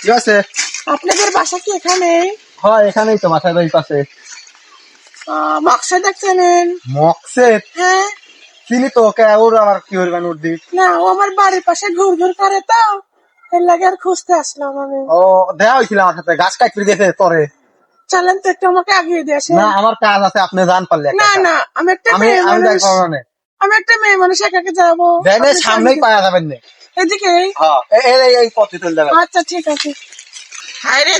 কি আছে? আপনাদের বাসা কি এখানে হয় এখানেই তো মাথায় বাড়ির পাশে। বক্সা দেখছেন মকসেদ হ্যাঁ। চিনি তো ওকে ওর আবার কি হইবেন ওর দিক না ও আমার বাড়ির পাশে ঘুর ঘুর করে তো এর লাগে আর খুঁজতে আসলাম আমি। ও দেয়া হয়েছিল আমার সাথে গাছ কাটতে গেছে তোরে চলেন তো একটু আমাকে আগিয়ে দিয়ে আসেন। না আমার কাজ আছে আপনি জান পারলে না না আমি একটা আমি আমি দেখব না। আমি একটা মেয়ে মানুষ একাকে যাব। দেন সামনেই। পাওয়া যাবেন না। এদিকে হ্যাঁ এই- এই এই- এই পথে চলে যাবেন। আচ্ছা ঠিক আছে। হাই রে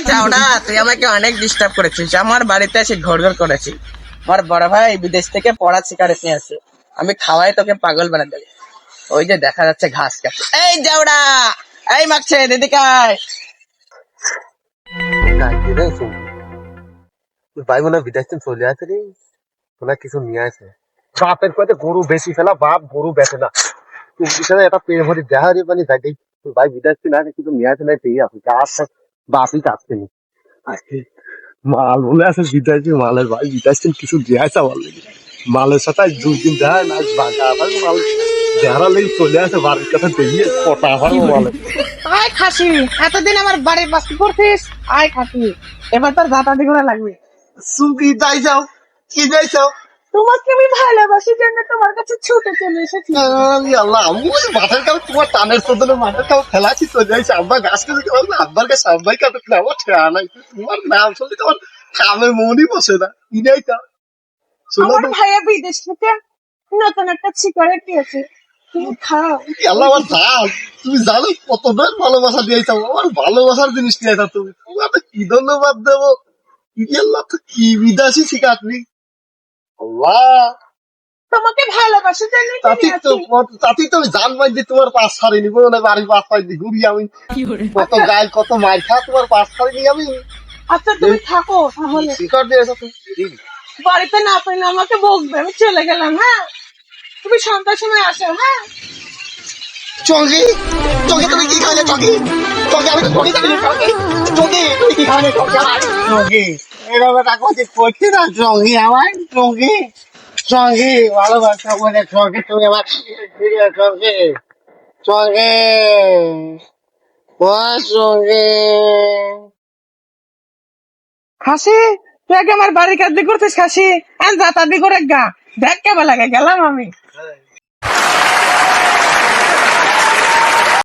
তুই আমাকে অনেক ডিস্টার্ব করেছিস। আমার বাড়িতে এসে ঘর ঘর করেছিস। আমার বড় ভাই বিদেশ থেকে পড়া শিকারে নিয়ে আসে আমি খাওয়াই তোকে পাগল বানা দেবে। ওই যে দেখা যাচ্ছে ঘাস কাটে। এই যাওড়া এই মাগছে দিদিকে আয়। ভাই মনে বিদেশ থেকে চলে আসে রে। কিছু নিয়ে আসে। বাপের কয়তে গরু বেশি ফেলা বাপ গরু বেচে না। বিষয়ে একটা পেয়ে ভরি দেখা রে মানে যাই ভাই বিদেশ থেকে না নিয়ে আসে না পেয়ে আসে গাছ বাপই কাটছে নি। মাল বলে আছে বিদেশে মালের ভাই বিদেশ কিছু দিয়ে আমার লেগে। মালের সাথে দুই দিন দেখা না আজ বাঁকা আবার মাল দেহারা লেগে চলে আসে বাড়ির কাছে দেখিয়ে কটা আবার মালের আয় খাসি এতদিন আমার বাড়ির পাশে করছিস? আয় খাসি এবার তোর দাঁতাদি করে লাগবে। সুকি যাই যাও কি যাই যাও? তোমাকে আমি ভালোবাসি জন্য তোমার কাছে ছুটে চলে এসেছি। আল্লাহ আমি মাথার কাছে তোমার টানের সদনে মাথার ফেলাছি তো যাইছি আব্বা গাছ কাছে কেমন আব্বার কাছে আব্বাই কাছে আমার ঠেয়া নাই তোমার নাম শুনলে তোমার কামের মনই বসে না কি নাই তা আমার ভাইয়া বিদেশ থেকে নতুন একটা সিগারেট দিয়েছে। তুমি খাও। কি আল্লাহ আমার দাম তুমি জানো ভালোবাসা দিয়েছ আমার ভালোবাসার জিনিস নিয়ে যাও তুমি। তোমার কি ধন্যবাদ দেবো? কি আল্লাহ তো কি বিদাসী শিখাতনি আল্লাহ। তোমাকে ভালোবাসি জন্য তাতেই তো তো আমি জান পাই যে তোমার পাশ ছাড়ি নিবো না পাশ দি ঘুরি আমি। কত গাল কত মার খা তোমার পাশ ছাড়ি নি আমি। আচ্ছা তুমি থাকো তাহলে। শিকার দিয়ে এসো বাড়িতে না পেলে আমাকে বকবে আমি চলে গেলাম হ্যাঁ? তুমি সন্ধ্যার সময় আসো হ্যাঁ? চঙ্গি চঙ্গি তুমি কি খাইলে চঙ্গি? চঙ্গি আমি তো চঙ্গি। চঙ্গি খাসি, তুই আগে আমার বাড়ির কাজ করছিস খাসি। আমি দাঁতাদি করে গা। দেখ কেমন লাগে, গেলাম আমি।